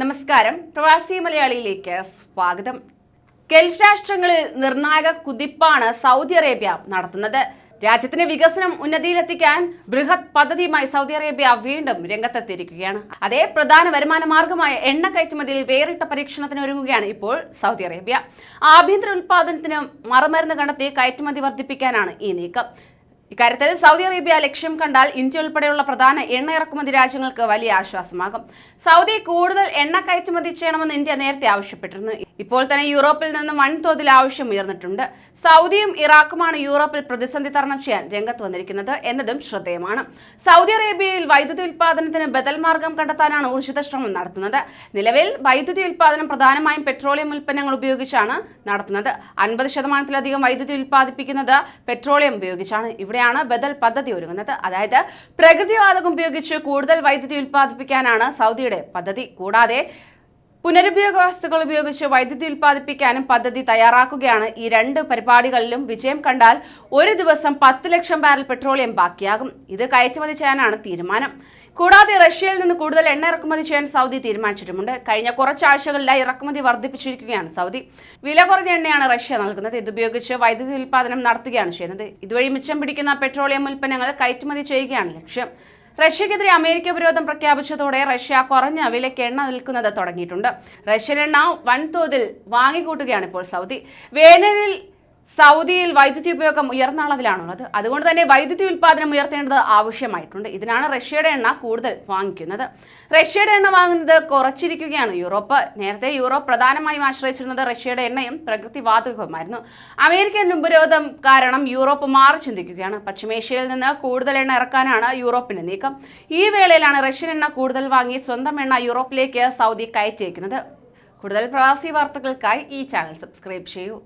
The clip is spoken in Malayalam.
നമസ്കാരം. പ്രവാസി മലയാളിയിലേക്ക് സ്വാഗതം. ഗൾഫ് രാഷ്ട്രങ്ങളിൽ നിർണായക കുതിപ്പാണ് സൗദി അറേബ്യ നടത്തുന്നത്. രാജ്യത്തിന്റെ വികസനം ഉന്നതിയിലെത്തിക്കാൻ ബൃഹത് പദ്ധതിയുമായി സൗദി അറേബ്യ വീണ്ടും രംഗത്തെത്തിയിരിക്കുകയാണ്. അതേ പ്രധാന വരുമാന മാർഗമായ എണ്ണ കയറ്റുമതിയിൽ വേറിട്ട പരീക്ഷണത്തിന് ഒരുങ്ങുകയാണ് ഇപ്പോൾ സൗദി അറേബ്യ. ആഭ്യന്തര ഉൽപാദനത്തിന് മറുമരുന്ന് കണ്ടെത്തി കയറ്റുമതി വർദ്ധിപ്പിക്കാനാണ് ഈ നീക്കം. ഇക്കാര്യത്തിൽ സൗദി അറേബ്യ ലക്ഷ്യം കണ്ടാൽ ഇന്ത്യ ഉൾപ്പെടെയുള്ള പ്രധാന എണ്ണ ഇറക്കുമതി രാജ്യങ്ങൾക്ക് വലിയ ആശ്വാസമാകും. സൗദി കൂടുതൽ എണ്ണ കയറ്റുമതി ചെയ്യണമെന്ന് ഇന്ത്യ നേരത്തെ ആവശ്യപ്പെട്ടിരുന്നു. ഇപ്പോൾ തന്നെ യൂറോപ്പിൽ നിന്ന് വൻതോതിൽ ആവശ്യം ഉയർന്നിട്ടുണ്ട്. സൗദിയും ഇറാഖുമാണ് യൂറോപ്പിൽ പ്രതിസന്ധി തരണം ചെയ്യാൻ രംഗത്ത് വന്നിരിക്കുന്നത് എന്നതും ശ്രദ്ധേയമാണ്. സൗദി അറേബ്യയിൽ വൈദ്യുതി ഉൽപ്പാദനത്തിന് ബദൽ മാർഗം കണ്ടെത്താനാണ് ഊർജിത ശ്രമം നടത്തുന്നത്. നിലവിൽ വൈദ്യുതി ഉൽപ്പാദനം പ്രധാനമായും പെട്രോളിയം ഉൽപ്പന്നങ്ങൾ ഉപയോഗിച്ചാണ് നടത്തുന്നത്. അൻപത് ശതമാനത്തിലധികം വൈദ്യുതി ഉൽപ്പാദിപ്പിക്കുന്നത് പെട്രോളിയം ഉപയോഗിച്ചാണ്. ഇവിടെയാണ് ബദൽ പദ്ധതി ഒരുങ്ങുന്നത്. അതായത് പ്രകൃതിവാതകം ഉപയോഗിച്ച് കൂടുതൽ വൈദ്യുതി ഉൽപ്പാദിപ്പിക്കാനാണ് സൗദിയുടെ പദ്ധതി. കൂടാതെ പുനരുപയോഗ വസ്തുക്കൾ ഉപയോഗിച്ച് വൈദ്യുതി ഉൽപ്പാദിപ്പിക്കാനും പദ്ധതി തയ്യാറാക്കുകയാണ്. ഈ രണ്ട് പരിപാടികളിലും വിജയം കണ്ടാൽ ഒരു ദിവസം പത്ത് ലക്ഷം ബാരൽ പെട്രോളിയം ബാക്കിയാകും. ഇത് കയറ്റുമതി ചെയ്യാനാണ് തീരുമാനം. കൂടാതെ റഷ്യയിൽ നിന്ന് കൂടുതൽ എണ്ണ ഇറക്കുമതി ചെയ്യാൻ സൗദി തീരുമാനിച്ചിട്ടുമുണ്ട്. കഴിഞ്ഞ കുറച്ചാഴ്ചകളിലായി ഇറക്കുമതി വർദ്ധിപ്പിച്ചിരിക്കുകയാണ് സൗദി. വില കുറഞ്ഞ എണ്ണയാണ് റഷ്യ നൽകുന്നത്. ഇതുപയോഗിച്ച് വൈദ്യുതി ഉൽപ്പാദനം നടത്തുകയാണ് ചെയ്യുന്നത്. ഇതുവഴി മിച്ചം പിടിക്കുന്ന പെട്രോളിയം ഉൽപ്പന്നങ്ങൾ കയറ്റുമതി ചെയ്യുകയാണ് ലക്ഷ്യം. റഷ്യക്കെതിരെ അമേരിക്ക വിരോധം പ്രഖ്യാപിച്ചതോടെ റഷ്യ കുറഞ്ഞ വിലയ്ക്ക് എണ്ണ നിൽക്കുന്നത് തുടങ്ങിയിട്ടുണ്ട്. റഷ്യൻ എണ്ണ വൻതോതിൽ വാങ്ങിക്കൂട്ടുകയാണ് ഇപ്പോൾ സൗദി. വേനലിൽ സൗദിയിൽ വൈദ്യുതി ഉപയോഗം ഉയർന്ന അളവിലാണുള്ളത്. അതുകൊണ്ട് തന്നെ വൈദ്യുതി ഉൽപ്പാദനം ഉയർത്തേണ്ടത് ആവശ്യമായിട്ടുണ്ട്. ഇതിനാണ് റഷ്യയുടെ എണ്ണ കൂടുതൽ വാങ്ങിക്കുന്നത്. റഷ്യയുടെ എണ്ണ വാങ്ങുന്നത് കുറച്ചിരിക്കുകയാണ് യൂറോപ്പ്. നേരത്തെ യൂറോപ്പ് പ്രധാനമായും ആശ്രയിച്ചിരുന്നത് റഷ്യയുടെ എണ്ണയും പ്രകൃതി വാതകവുമായിരുന്നു അമേരിക്കൻ ഉപരോധം കാരണം യൂറോപ്പ് മാറി ചിന്തിക്കുകയാണ്. പശ്ചിമേഷ്യയിൽ നിന്ന് കൂടുതൽ എണ്ണ ഇറക്കാനാണ് യൂറോപ്പിന്റെ നീക്കം. ഈ വേളയിലാണ് റഷ്യൻ എണ്ണ കൂടുതൽ വാങ്ങി സ്വന്തം എണ്ണ യൂറോപ്പിലേക്ക് സൗദി കയറ്റിയേക്കുന്നത്. കൂടുതൽ പ്രവാസി വാർത്തകൾക്കായി ഈ ചാനൽ സബ്സ്ക്രൈബ് ചെയ്യൂ.